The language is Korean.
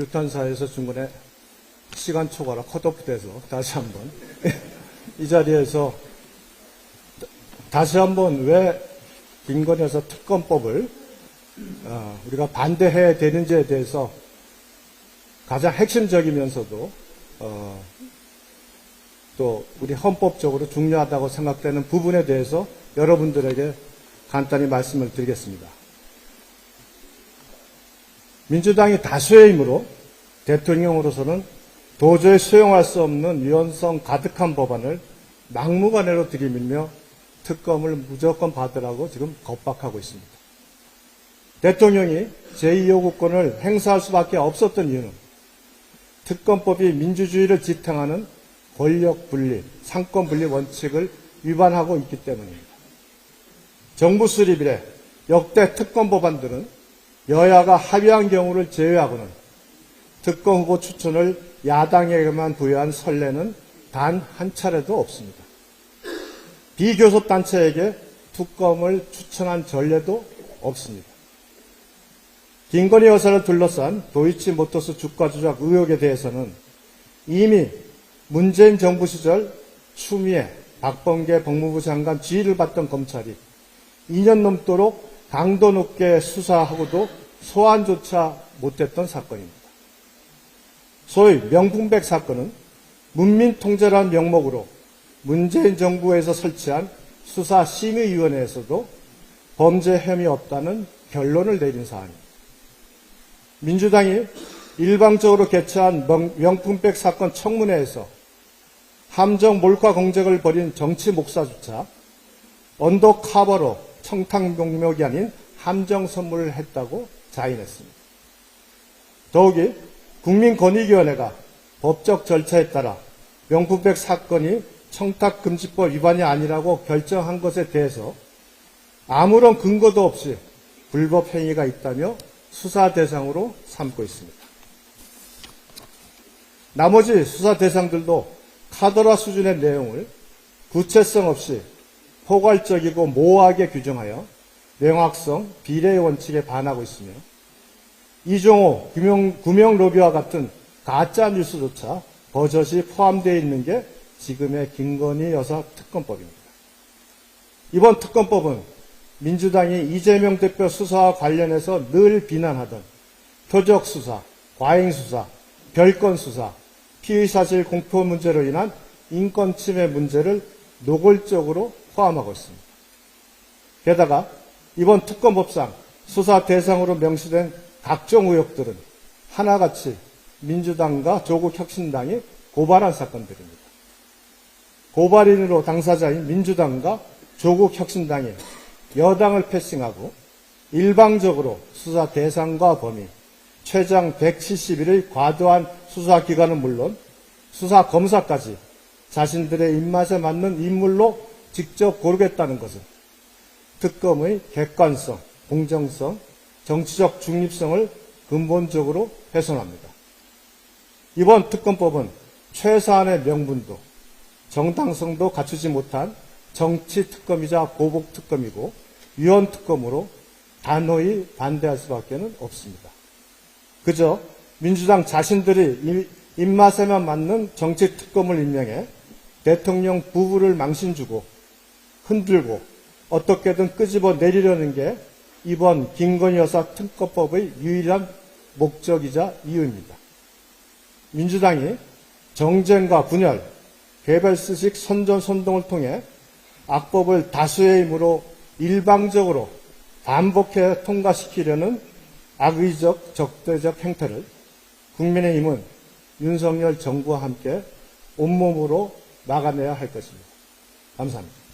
규탄사에서 중간에 시간 초과라 컷오프 돼서 다시 한번 이 자리에서 다시 한번 왜 김건희 여사 특검법을 어, 우리가 반대해야 되는지에 대해서 가장 핵심적이면서도 어, 또 우리 헌법적으로 중요하다고 생각되는 부분에 대해서 여러분들에게 간단히 말씀을 드리겠습니다. 민주당이 다수의 힘으로 대통령으로서는 도저히 수용할 수 없는 위헌성 가득한 법안을 막무가내로 들이밀며 특검을 무조건 받으라고 지금 겁박하고 있습니다. 대통령이 제2요구권을 행사할 수밖에 없었던 이유는 특검법이 민주주의를 지탱하는 권력 분리, 상권 분리 원칙을 위반하고 있기 때문입니다. 정부 수립 이래 역대 특검 법안들은 여야가 합의한 경우를 제외하고는 특검 후보 추천을 야당에게만 부여한 선례는 단 한 차례도 없습니다. 비교섭 단체에게 특검을 추천한 전례도 없습니다. 김건희 여사를 둘러싼 도이치모터스 주가 조작 의혹에 대해서는 이미 문재인 정부 시절 추미애, 박범계 법무부 장관 지휘를 받던 검찰이 2년 넘도록 강도 높게 수사하고도 소환조차 못했던 사건입니다. 소위 명품백 사건은 문민통제라는 명목으로 문재인 정부에서 설치한 수사심의위원회에서도 범죄 혐의 없다는 결론을 내린 사안입니다. 민주당이 일방적으로 개최한 명- 명품백 사건 청문회에서 함정 몰카 공작을 벌인 정치 목사조차 언더 카버로 청탁 명목이 아닌 함정 선물을 했다고 자인했습니다. 더욱이 국민권익위원회가 법적 절차에 따라 명품백 사건이 청탁금지법 위반이 아니라고 결정한 것에 대해서 아무런 근거도 없이 불법 행위가 있다며 수사 대상으로 삼고 있습니다. 나머지 수사 대상들도 카더라 수준의 내용을 구체성 없이 포괄적이고 모호하게 규정하여 명확성, 비례의 원칙에 반하고 있으며 이종호 구명, 구명 로비와 같은 가짜 뉴스조차 버젓이 포함되어 있는 게 지금의 김건희 여사 특검법입니다. 이번 특검법은 민주당이 이재명 대표 수사와 관련해서 늘 비난하던 표적 수사, 과잉 수사, 별건 수사, 피의 사실 공표 문제로 인한 인권 침해 문제를 노골적으로 포함하고 있습니다. 게다가 이번 특검법상 수사 대상으로 명시된 각종 의혹들은 하나같이 민주당과 조국혁신당이 고발한 사건들입니다. 고발인으로 당사자인 민주당과 조국혁신당이 여당을 패싱하고 일방적으로 수사 대상과 범위, 최장 170일의 과도한 수사 기간은 물론 수사 검사까지 자신들의 입맛에 맞는 인물로 직접 고르겠다는 것은 특검의 객관성, 공정성, 정치적 중립성을 근본적으로 훼손합니다. 이번 특검법은 최소한의 명분도 정당성도 갖추지 못한 정치 특검이자 보복 특검이고 위헌 특검으로 단호히 반대할 수밖에 없습니다. 그저 민주당 자신들이 입맛에만 맞는 정치 특검을 임명해 대통령 부부를 망신주고 흔들고 어떻게든 끄집어 내리려는 게 이번 김건희 여사 특검법의 유일한 목적이자 이유입니다. 민주당이 정쟁과 분열, 개별수식 선전선동을 통해 악법을 다수의 힘으로 일방적으로 반복해 통과시키려는 악의적 적대적 행태를 국민의힘은 윤석열 정부와 함께 온몸으로 막아내야 할 것입니다. 감사합니다.